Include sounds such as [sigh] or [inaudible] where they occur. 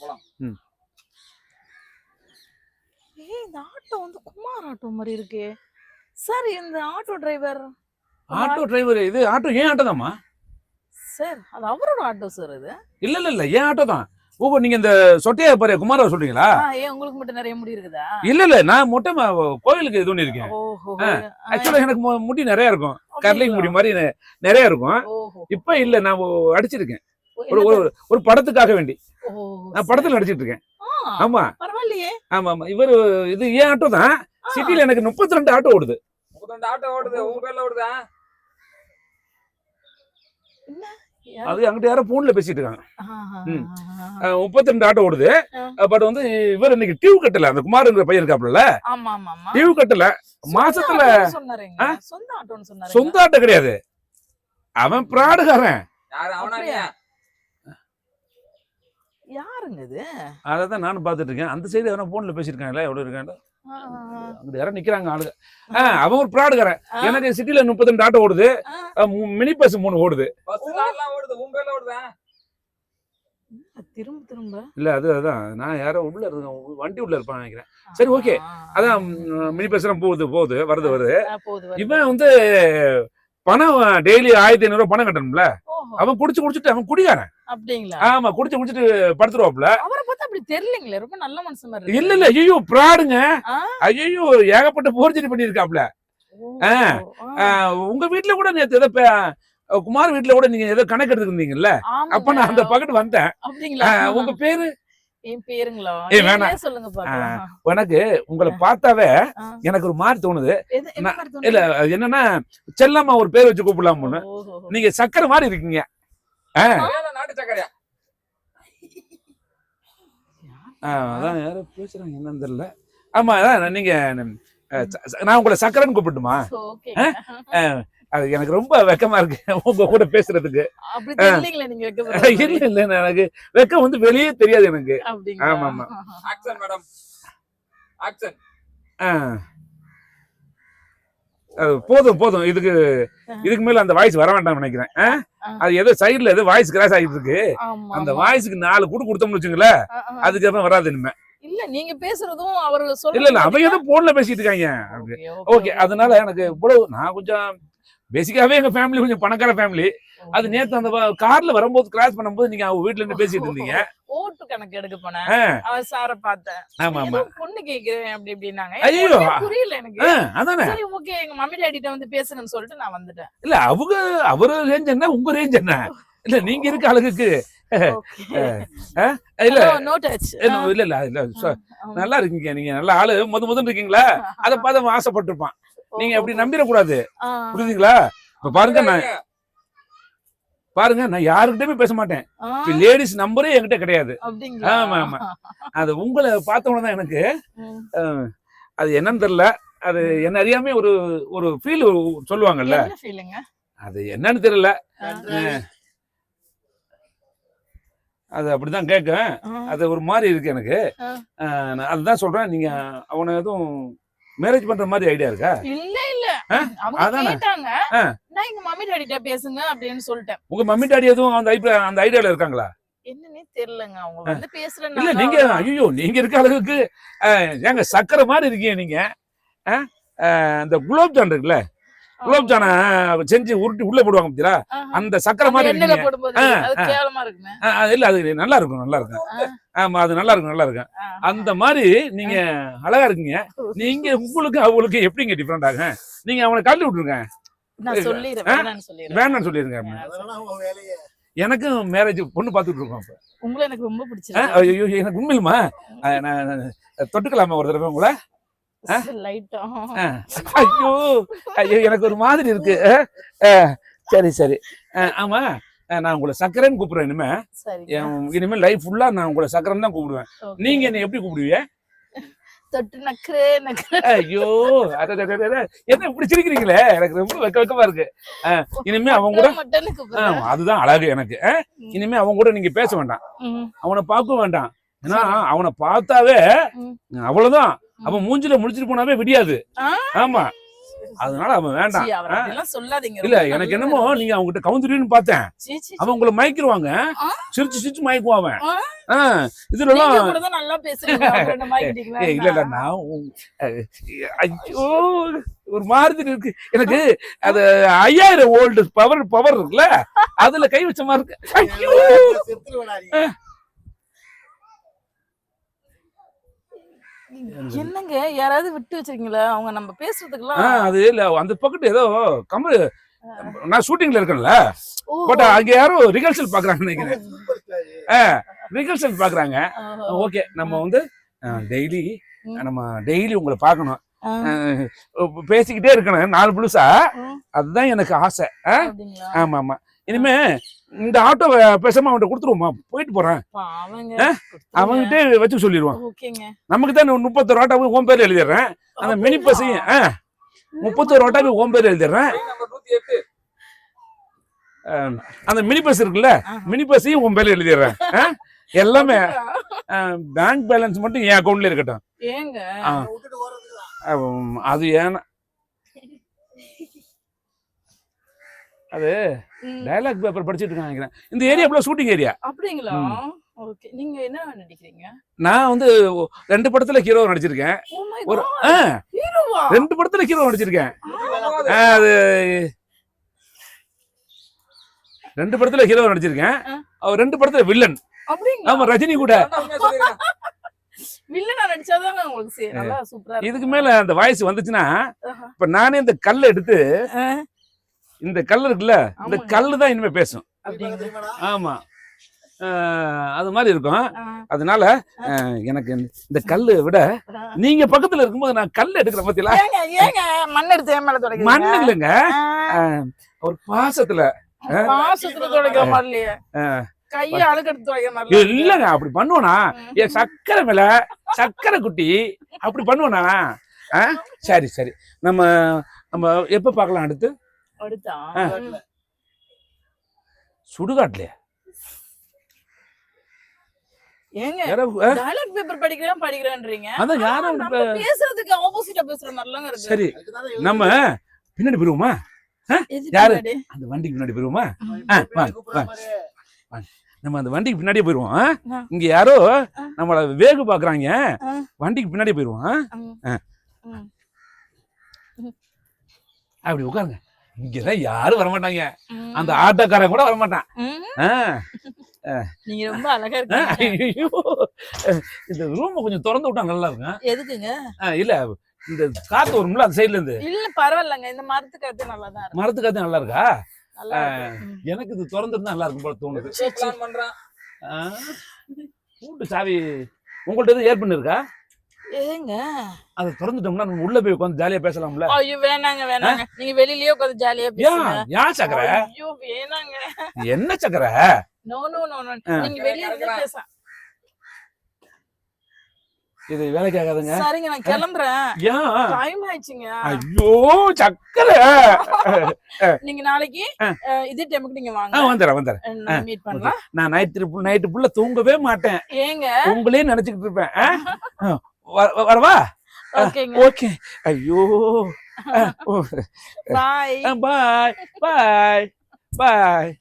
போலாம். ஏய் இந்த ஆட்டோ வந்து குமார் ஆட்டோ மாதிரி இருக்கே. சார் இந்த ஆட்டோ டிரைவர். ஆட்டோ டிரைவர் இது? ஆட்டோ ஏன் ஆட்டோ தான்மா சார் அது அவரோட ஆட்டோ சார் இது இல்ல இல்ல இல்ல ஏன் ஆட்டோ தான்? ஓ நீங்க இந்த சொட்டையா பாரு குமாரா சொல்றீங்களா? ஆ, ஏன் உங்களுக்கு மட்டும் நிறைய முடி இருக்குதா? இல்ல இல்ல நான் மொட்டை மா- கோயிலுக்கு இது பண்ணிருக்கேன் ஓஹோ. ஆ, ஆக்சுவலா எனக்கு முடி நிறைய இருக்கும். கர்லிங் முடி மாதிரி நிறைய இருக்கும். ஓஹோ. இப்ப இல்ல நான் அடிச்சிருக்கேன். ஒரு ஒரு ஒரு படத்துக்காக வேண்டி. நான் படத்துல நடிச்சிட்டு இருக்கேன். ஆமா. பரவாயில்லையே. ஆமா ஆமா. இவர் இது ஏன் ஆட்டோ தான்? சிட்டில எனக்கு முப்பத்தி ரெண்டு ஆட்டோ ஓடுது. முப்பத்தி ஆட்டோ ஓடுது. உங்க பேர்ல ஓடுதா? அது அங்கிட்ட யாரோ போன்ல பேசிட்டு இருக்காங்க. முப்பத்தி ரெண்டு ஆட்டோ ஓடுது. பட் வந்து இவர் இன்னைக்கு டியூ கட்டல. அந்த குமாருங்கிற பையன் ஆமா டியூ கட்டல. மாசத்துல சொந்த ஆட்டோ கிடையாது. அவன் பிராடுகாரன் யாரு அவனா அப்படியா? நீயா? யாருங்க இது? அதை தான் நானும் பார்த்துட்டு இருக்கேன் அந்த சைடு எவனா போன்ல பேசியிருக்காங்களா? எவ்வளவு இருக்காங்க அங்க யாரும் நிக்கிறாங்க ஆளுங்க. அவன் ஒரு பிராடுகாரன் ஆ. எனக்கு சிட்டில முப்பத்தி ரெண்டு ஆட்டோ ஓடுது. மினி பஸ் மூணு ஓடுது. திரும்ப திரும்ப. இல்ல அது அதான். நான் யாரோ உள்ள இருக்கேன் வண்டி உள்ள இருப்பான் நினைக்கிறேன். சரி, okay. அதான் மினி பஸ் எல்லாம் போகுது போகுது வருது வருது. இவன் வந்து பணம் டெய்லி ஆயிரத்தி ஐநூறு பணம் கட்டணும்ல? அவன் குடிச்சு குடிச்சிட்டு அவன் குடிகாரன். அப்படிங்களா? ஆமா குடிச்சு குடிச்சிட்டு படுத்துருவாப்ல அவரை பார்த்தா அப்படி தெரியலங்களே ரொம்ப நல்ல மனுஷன் மாதிரி இல்ல இல்ல ஐயோ பிராடுங்க? ஐயோ ஏகப்பட்ட போர்ஜரி பண்ணிருக்காப்ல உங்க வீட்ல கூட நேத்து ஏதோ குமார் வீட்ல கூட நீங்க ஏதோ கணக்கு எடுத்துருந்தீங்கல்ல. அப்ப நான் அந்த பக்கத்து வந்தேன். உங்க பேரு? எனக்கு உங்களை பார்த்தாவே. எனக்கு ஒரு மாதிரி தோணுது? இல்ல அது என்னன்னா செல்லம்மா ஒரு பேர் வச்சு கூப்பிடலாம்னு. நீங்க சக்கரை மாதிரி இருக்கீங்க. அதான் யாரோ பேசுறாங்க என்னன்னு தெரியல. ஆமா அதான் நீங்க நான் உங்களை சக்கரைன்னு கூப்பிட்டுமா. அது எனக்கு ரொம்ப வெக்கமா இருக்கு. உங்க கூட பேசுறதுக்கு. இல்ல இல்ல எனக்கு வெக்கம் வந்து வெளியே தெரியாது எனக்கு. ஆமா, ஆமா. ஆக்சன் மேடம் ஆக்சன் போதும் போதும். இதுக்கு இதுக்கு மேல அந்த வாய்ஸ் வர வேண்டாம்னு நினைக்கிறேன். அது ஏதோ சைடுல ஏதோ வாய்ஸ் கிராஸ் ஆகிட்டு இருக்கு. அந்த. வாய்ஸ்க்கு நாலு கூடு கொடுத்தோம்னு ஆ. அதுக்கப்புறம் வராது இனிமே. இல்ல நீங்க பேசுறதும் அவர் இல்ல இல்ல அவங்க ஏதோ போன்ல பேசிட்டு இருக்காங்க. ஓகே அதனால எனக்கு இவ்வளவு நான் கொஞ்சம் பேசிக்காவே எங்க ஃபேமிலி கொஞ்சம் பணக்கார ஃபேமிலி அது நேத்து அந்த கார்ல வரும்போது கிராஸ் பண்ணும்போது நீங்க அவங்க வீட்ல இருந்து பேசிட்டு இருந்தீங்க. ஓட்டு கணக்கு எடுக்க போனேன். ஆ, அவர் சார பார்த்தேன். ஆமா ஆமா. பொண்ணு கேக்குறேன் அப்படி இப்படின்னாங்க. ஐயோ. புரியல எனக்கு. அதானே. சரி ஓகே எங்க மம்மி டாடிட்ட வந்து பேசுங்கன்னு சொல்லிட்டு நான் வந்துட்டேன். இல்ல அவங்க அவரு ரேஞ்ச் என்ன உங்க ரேஞ்ச் என்ன? இல்ல நீங்க இருக்க அழகுக்கு இல்ல. இல்ல இல்ல நல்லா இருக்கீங்க நீங்க நல்ல ஆளு முத முதல் இருக்கீங்களா? அத பார்த்து அவன் ஆசைப்பட்டிருப்பான். நீங்க அப்படி நம்பிடக்கூடாது. புரியுதுங்களா இப்ப பாருங்க நான் பாருங்க நான் யாருக்கிட்டயுமே பேச மாட்டேன். லேடிஸ் நம்பரே என்கிட்ட கிடையாது. அப்படிங்களா? ஆமா, ஆமா. அது உங்களை பார்த்தவன தான் எனக்கு அது என்னன்னு தெரியல. அது என்ன அறியாம ஒரு ஒரு ஃபீல் சொல்லுவாங்கல்ல. அது என்னன்னு தெரியல. அது அப்படிதான் கேட்கும் அது ஒரு மாதிரி இருக்கு எனக்கு. அதுதான் சொல்றேன். நீங்க அவனை எதுவும் மேரேஜ் பண்ற மாதிரி ஐடியா இருக்கா? இல்ல இல்ல? அவங்க? கேட்டாங்க. நான் எங்க மம்மி டாடிட்ட பேசுங்க அப்படின்னு சொல்லிட்டேன். உங்க மம்மி டாடி எதுவும் அந்த ஐடியா அந்த ஐடியால இருக்காங்களா? என்னன்னே தெரியலங்க. அவங்க வந்து இல்ல பேசுறேன் நீங்க ஐயோ நீங்க இருக்க அளவுக்கு ஏங்க சக்கரை மாதிரி இருக்கீங்க நீங்க. அந்த குலோப் ஜான் இருக்குல்ல? குலோப் ஜானை செஞ்சு உருட்டி உள்ள போடுவாங்க பார்த்தீங்களா அந்த சக்கரை மாதிரி இல்ல அது நல்லா இருக்கும் நல்லா இருக்கும். ஆமா அது நல்லா இருக்கும் நல்லா இருக்கும். அந்த மாதிரி நீங்க அழகா இருக்கீங்க. நீங்க உங்களுக்கு அவங்களுக்கு எப்படிங்க டிஃபரெண்ட் ஆகும் நீங்க அவனை கழட்டி விட்டுருங்க? வேணாம்னு சொல்லிருங்க எனக்கும் மேரேஜ் பொண்ணு பார்த்துட்டு இருக்கோம் இப்ப. உங்களை எனக்கு ரொம்ப பிடிச்சிருக்கு. ஐயோ எனக்கு உண்மையிலுமா? நான் தொட்டுக்கலாமா ஒரு தடவை உங்களை? [laughs] ஐயோ ஐயோ எனக்கு ஒரு மாதிரி இருக்கு. சரி சரி. ஆமா. நான் உங்களை சக்கரைன்னு கூப்பிடுறேன் இனிமே. இனிமே லைஃப் ஃபுல்லா நான் உங்களை சக்கரைன்னு தான் கூப்பிடுவேன். நீங்க என்ன எப்படி கூப்பிடுவீங்க? தொட்டு நக்கரே ஐயோ. என்ன இப்படி சிரிக்கிறீங்களே? எனக்கு ரொம்ப வெக்க வெக்கமா இருக்கு. இனிமே அவங்க கூட அதுதான் அழகு எனக்கு. இனிமே அவங்க கூட நீங்க பேச வேண்டாம். அவனை பார்க்க வேண்டாம். ஏன்னா அவனை பார்த்தாவே. அவ்வளவுதான். அவன் மூஞ்சில முடிச்சிட்டு போனாவே விடியாது? ஆமா. அதனால அவன் வேண்டாம். இல்ல எனக்கு. என்னமோ நீங்க அவங்ககிட்ட கவுந்துருன்னு பார்த்தேன். சீ, சீ, சீ. அவன் உங்களை மயக்கிருவாங்க. ஆ? சிரிச்சு சிரிச்சு மயக்குவான் அவன். இதுல இல்ல இல்ல நான் ஐயோ ஒரு மாதிரி இருக்கு. எனக்கு அது ஐயாயிரம் வோல்ட் பவர் பவர் இருக்குல்ல. அதுல கை வச்ச மாதிரி இருக்கு. என்னங்க? யாராவது விட்டு வச்சிருக்கீங்களா? அவங்க நம்ம பேசுறதுக்குலாம் அது இல்ல. அந்த பக்கத்து ஏதோ கமல் நான் ஷூட்டிங்ல இருக்கேன்ல. பட் அங்க யாரோ ரிகர்சல் பாக்குறாங்க நினைக்கிறேன். ரிகர்சல் பாக்குறாங்க. ஓகே நம்ம வந்து டெய்லி. நம்ம டெய்லி உங்களை பார்க்கணும். பேசிக்கிட்டே இருக்கணும். நாலு புதுசா. அதுதான் எனக்கு ஆசை. ஆமா ஆமா இனிமே இந்த ஆட்டோ பேசாம அவன்கிட்ட கொடுத்துருவோமா போயிட்டு போறேன்? அவன்கிட்ட வச்சு சொல்லிடுவான். நமக்கு தான் முப்பத்தொரு ஆட்டோவை ஓம் பேர்ல எழுதிடுறேன். அந்த மினி பஸ்ஸையும் முப்பத்தொரு ஆட்டோவை ஓம் பேர்ல எழுதிடுறேன். அந்த மினி பஸ் இருக்குல்ல. மினி பஸ்ஸையும் உன் பேர்ல எழுதிடுறேன்? எல்லாமே பேங்க் பேலன்ஸ் மட்டும் என் அக்கௌண்ட்ல இருக்கட்டும். அது ஏன்னா அது டயலாக் பேப்பர் படிச்சிட்டு இருக்காங்க நினைக்கிறேன். இந்த ஏரியா ஃபுல்லா ஷூட்டிங் ஏரியா அப்படிங்களா? ஓகே நீங்க என்ன நடிக்கிறீங்க? நான் வந்து ரெண்டு படத்துல ஹீரோ நடிச்சிருக்கேன். மை ஒரு ரெண்டு படத்துல ஹீரோ நடிச்சிருக்கேன். அது ரெண்டு படத்துல ஹீரோ நடிச்சிருக்கேன். அவர் ரெண்டு படத்துல வில்லன் அப்படிங்களா? ஆமா ரஜினி கூட. இதுக்கு மேல அந்த வாய்ஸ் வந்துச்சுன்னா. இப்ப நானே இந்த கல்லை எடுத்து இந்த கல் இருக்குல்ல இந்த. கல்லு தான் இனிமே பேசும். ஆமா. அது மாதிரி இருக்கும். அதனால எனக்கு இந்த- கல்லு விட. நீங்க பக்கத்துல இருக்கும்போது நான் கல் ஏங்க ஏங்க மண் எடுத்து என் மேல மண் இல்லைங்க. ஒரு பாசத்துல பாசத்துல துடைக்கிற மாதிரிலையே. கையை அழுக்கெடுத்து இல்லங்க அப்படி பண்ணுவனா ஏன் சக்கரை மேல சக்கரை குட்டி அப்படி பண்ணுவனா? சரி சரி. நம்ம நம்ம எப்ப பார்க்கலாம் அடுத்து. சுடுகாட்டுலயா ஏங்க? டயலாக் பேப்பர் படிக்கிறேன் படிக்கிறேன்றீங்க அதான் யாரும் பேசுறதுக்கு ஆப்போசிட்டா பேசுற மாதிரிலாம் இருக்கு சரி நம்ம பின்னாடி போயிருவோமா யாரு? அந்த வண்டிக்கு பின்னாடி போயிருவோமா. நம்ம அந்த வண்டிக்கு பின்னாடியே போயிருவோம். இங்க யாரோ. நம்மள வேகு பாக்குறாங்க. வண்டிக்கு பின்னாடி போயிருவோம். அப்படி உட்காருங்க இங்கதான் யாரும் வரமாட்டாங்க. அந்த ஆட்டோக்காரன் கூட வரமாட்டான். [laughs] நீங்க ரொம்ப அழகா. இந்த ரூம் கொஞ்சம் திறந்து விட்டா நல்லா இருக்கும். எதுக்குங்க? ஆ, இல்ல. இந்த காத்து வரும்ல அந்த சைடுல இருந்து. இல்ல பரவாயில்லங்க. இந்த மரத்து காத்து நல்லா தான் இருக்கு மரத்து காத்து நல்லா இருக்கா. எனக்கு இது திறந்துருந்தா நல்லா இருக்கும் போல தோணுது. கூட்டு சாவி உங்கள்ட்ட எதுவும் ஏற்பண்ணு இருக்கா? ஏங்க? அதை திறந்துட்டோம்னா நம்ம உள்ள போய் உட்காந்து ஜாலியா பேசலாம்ல? ஐயோ வேணாங்க வேணாங்க. நீங்க வெளியிலயே உட்காந்து ஜாலியா பேசுங்க. ஏன் சக்கரை? ஐயோ வேணாங்க. என்ன சக்கரை? No no no no. நீங்க வெளிய இருந்து பேச இது வேலைக்கு ஆகாதுங்க சரிங்க நான் கிளம்புறேன். டைம் ஆயிடுச்சுங்க. ஐயோ சக்கரை! [laughs] நீங்க நாளைக்கு இதே டைமுக்கு நீங்க வாங்க. வந்துடுறேன் நம்ம மீட் பண்ணலாம். நான் நைட்டு நைட்டு ஃபுல்லா தூங்கவே மாட்டேன். ஏங்க? உங்களே நினைச்சுக்கிட்டு இருப்பேன். [laughs] வரவா ஓகேங்க ஓகே ஐயோ பாய் பாய் பாய் பாய்